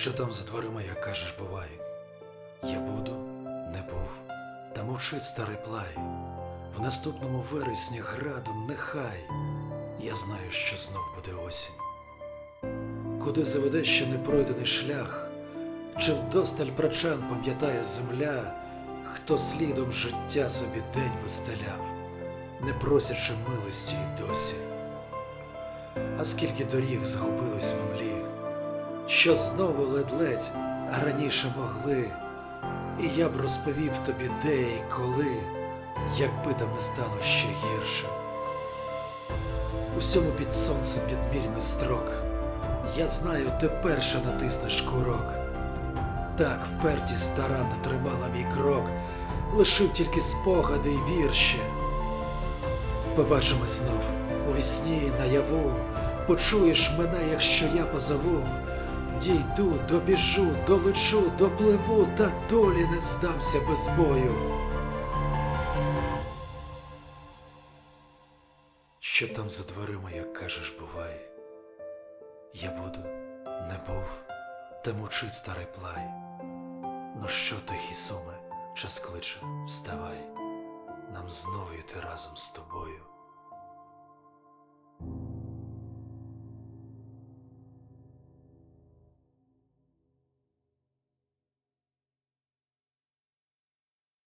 Що там за дверима, як кажеш, бувай? Я буду, не був, та мовчить старий плай. В наступному вересні граду нехай. Я знаю, що знов буде осінь. Куди заведе ще непройдений шлях, чи вдосталь прачан пам'ятає земля, хто слідом життя собі день вистеляв, не просячи милості й досі. А скільки доріг загубилось в млі, що знову ледь-ледь, раніше могли, і я б розповів тобі де і коли, якби там не стало ще гірше. Усьому під сонцем відмірний строк. Я знаю, ти перша натиснеш курок. Так вперті старанно тримала мій крок, лишив тільки спогади й вірші. Побачимо знов у вісні наяву, почуєш мене, якщо я позову. Дійду, добіжу, долечу, допливу, та долі не здамся без бою. Що там за дверима, як кажеш, бувай? Я буду, не був, та мовчить старий плай. Ну що ти, Хісуме, час кличе, вставай, нам знову йти разом з тобою.